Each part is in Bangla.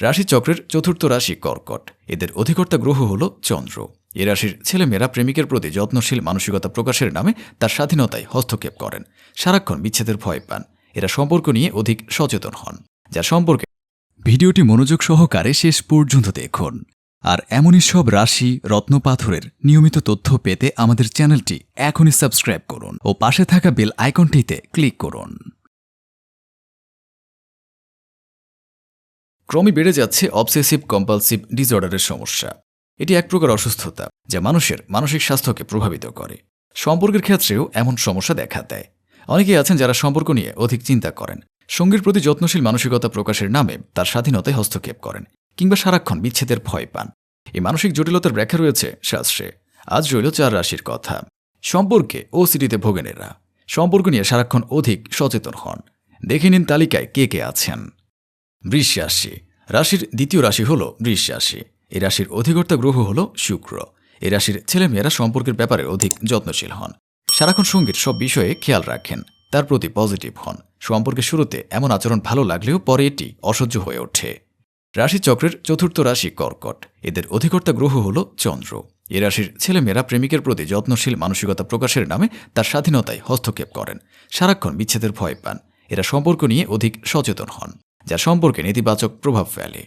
রাশিচক্রের চতুর্থ রাশি কর্কট। এদের অধিকর্তা গ্রহ হল চন্দ্র। এ রাশির ছেলেমেয়েরা প্রেমিকের প্রতি যত্নশীল, মানসিকতা প্রকাশের নামে তার স্বাধীনতায় হস্তক্ষেপ করেন। সারাক্ষণ বিচ্ছেদের ভয় পান। এরা সম্পর্ক নিয়ে অধিক সচেতন হন। যা সম্পর্কে ভিডিওটি মনোযোগ সহকারে শেষ পর্যন্ত দেখুন। আর এমনই সব রাশি রত্নপাথরের নিয়মিত তথ্য পেতে আমাদের চ্যানেলটি এখনই সাবস্ক্রাইব করুন ও পাশে থাকা বেল আইকনটিতে ক্লিক করুন। ক্রমে বেড়ে যাচ্ছে অবসেসিভ কম্পালসিভ ডিসঅর্ডারের সমস্যা। এটি এক প্রকার অসুস্থতা, যা মানুষের মানসিক স্বাস্থ্যকে প্রভাবিত করে। সম্পর্কের ক্ষেত্রেও এমন সমস্যা দেখা দেয়। অনেকেই আছেন যারা সম্পর্ক নিয়ে অধিক চিন্তা করেন। সঙ্গীর প্রতি যত্নশীল মানসিকতা প্রকাশের নামে তার স্বাধীনতায় হস্তক্ষেপ করেন, কিংবা সারাক্ষণ বিচ্ছেদের ভয় পান। এই মানসিক জটিলতার ব্যাখ্যা রয়েছে শাস্ত্রে আজ রইল চার রাশির কথা। সম্পর্কে ও সিটিতে ভোগেনেরা। সম্পর্ক নিয়ে সারাক্ষণ অধিক সচেতন হন। দেখে নিন তালিকায় কে কে আছেন। বৃষ রাশি। রাশির দ্বিতীয় রাশি হল বৃষ রাশি এই রাশির অধিকর্তা গ্রহ হল শুক্র। এই রাশির ছেলেমেয়েরা সম্পর্কের ব্যাপারে অধিক যত্নশীল হন। সারাক্ষণ সঙ্গীর সব বিষয়ে খেয়াল রাখেন, তার প্রতি পজিটিভ হন। সম্পর্কের শুরুতে এমন আচরণ ভালো লাগলেও পরে এটি অসহ্য হয়ে ওঠে। রাশিচক্রের চতুর্থ রাশি কর্কট। এদের অধিকর্তা গ্রহ হল চন্দ্র। এ রাশির ছেলেমেয়েরা প্রেমিকের প্রতি যত্নশীল মানসিকতা প্রকাশের নামে তার স্বাধীনতায় হস্তক্ষেপ করেন। সারাক্ষণ বিচ্ছেদের ভয় পান। এরা সম্পর্ক নিয়ে অধিক সচেতন হন। যা সম্পর্কে নেতিবাচক প্রভাব ফেলে।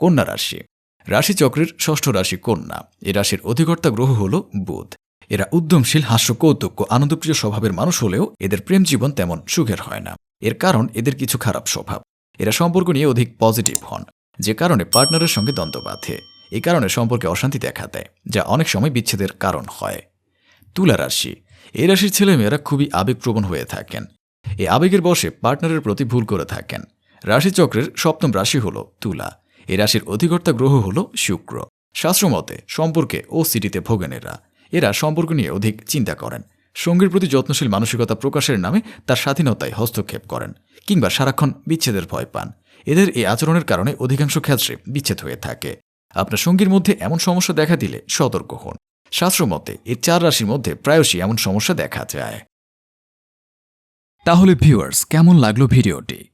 কন্যা রাশি। রাশিচক্রের ষষ্ঠ রাশি কন্যা। এ রাশির অধিকর্তা গ্রহ হল বুধ। এরা উদ্যমশীল, হাস্য, কৌতুক ও আনন্দপ্রিয় স্বভাবের মানুষ হলেও এদের প্রেম জীবন তেমন সুখের হয় না। এর কারণ এদের কিছু খারাপ স্বভাব। এরা সম্পর্ক নিয়ে অধিক পজিটিভ হন, যে কারণে পার্টনারের সঙ্গে দ্বন্দ্ব বাঁধে। এই কারণে সম্পর্কে অশান্তি দেখা দেয়, যা অনেক সময় বিচ্ছেদের কারণ হয়। তুলা রাশি। এই রাশির ছেলেমেয়েরা খুবই আবেগপ্রবণ হয়ে থাকেন। এই আবেগের বশে পার্টনারের প্রতি ভুল করে থাকেন। রাশিচক্রের সপ্তম রাশি হল তুলা। এ রাশির অধিকর্তা গ্রহ হল শুক্র। শাস্ত্রমতে সম্পর্কে ও সিটিতে ভোগেনেরা। এরা সম্পর্ক নিয়ে অধিক চিন্তা করেন। সঙ্গীর প্রতি যত্নশীল মানসিকতা প্রকাশের নামে তার স্বাধীনতায় হস্তক্ষেপ করেন কিংবা সারাক্ষণ বিচ্ছেদের ভয় পান। এদের এই আচরণের কারণে অধিকাংশ ক্ষেত্রে বিচ্ছেদ হয়ে থাকে। আপনার সঙ্গীর মধ্যে এমন সমস্যা দেখা দিলে সতর্ক হন। শাস্ত্রমতে এই চার রাশির মধ্যে প্রায়শই এমন সমস্যা দেখা যায়। তাহলে ভিউয়ার্স কেমন লাগল ভিডিওটি?